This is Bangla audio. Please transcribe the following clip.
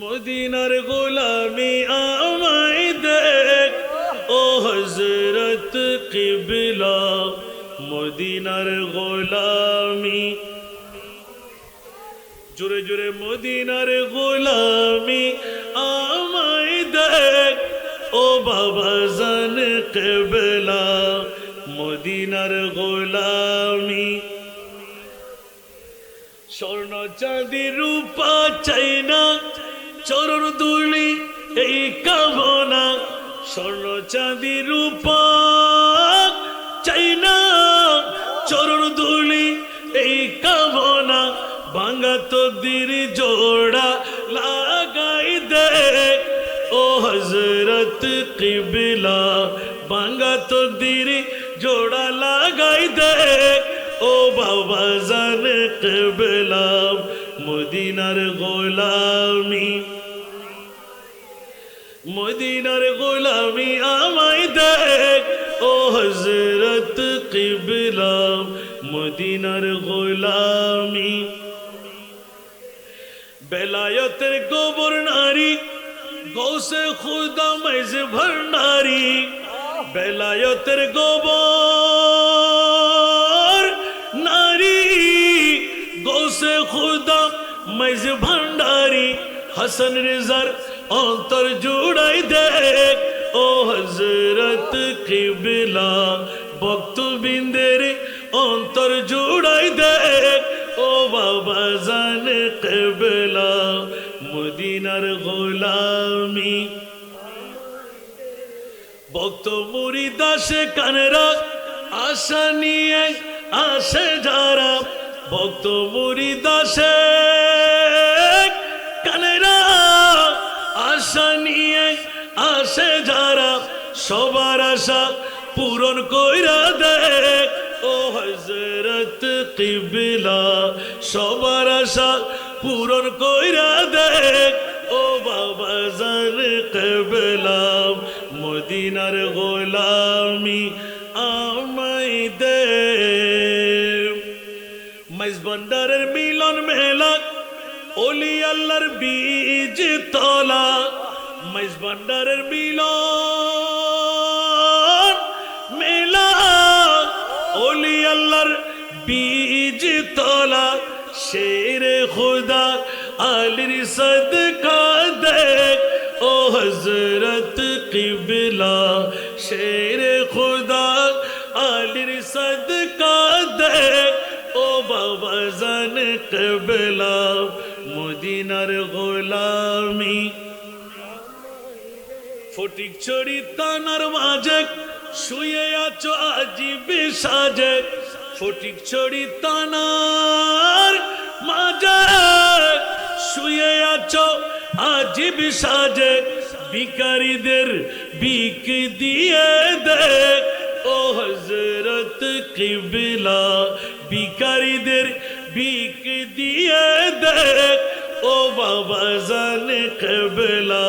মদিনার গোলামি আমায় দেখ। ও হজরত কিবলা, মদিনার গোলামি। জোরে জোরে মদিনার গোলামি আমায় দেখ। ও বাবা জান কেবলা, মদিনার গোলামি। স্বর্ণ চাঁদি রূপা চাই না চরণ দুলি এই কামনা স্বর্ণ চাঁদি রূপা চাই চরণ দুলি এই কামনা ভাঙ্গা তকদির জোড়া লাগাই দে। ও হজরত কিবলা ভাঙ্গা তকদির জোড়া লাগাই দে। ও বাবা জান কেবলাম মদিনার গোলামি মদিনার গোলামি আমায় দেখ ও হজরত কিবলাম মদিনার গোলামি বেলায়তের গোবর নারী গৌসে খুদা মেজ ভণ্ডারি বেলায়তের গোবর নারী গৌসে খুদা মেজ ভণ্ডারি হাসন রেজার অন্তর জুড়াই দেখ ও হজরত কিবলা, ভক্তবিন্দের অন্তর জুড়াই দেখ ও বাবা জান কেবলা, মদিনার গোলামি। ভক্ত মুড়ি দাসে কানেরা, আশা নিয়ে আসে যারা। ভক্ত মুড়ি দাসে আশা নিয়ে আসে যারা, সবার আশা পূরণ কইরা দেখ ও হজরত কিবলা, সবার আশা পূরণ কইরা দেখ ও বাবা জান কেবলাম মদিনার গোলামি আমাই দে। মাইজ মিলন মেলা ওলি আল্লাহর বীজ তলা। মাইজ ভান্ডারের মিলন মেলা ওলি আল্লাহর বীজ তলা, শের খুদা আলির সদকা দেখ, ও হজরত কিবলা, শের খুদা আলির সদকা দেখ, ও বাবা জান কবলা, মদিনার গোলামি ফটিক ছড়ি তানার মাঝে, শুয়ে আছো আজিবে সাজে ফটিক ছড়ি তানার মাঝে, শুয়ে আছো আজিব সাজে ভিকারীদের বিক দিয়ে দেখ ও হজরত কিবলা, ভিকারীদের বিক দিয়ে দেখ ও বাবা জান কবলা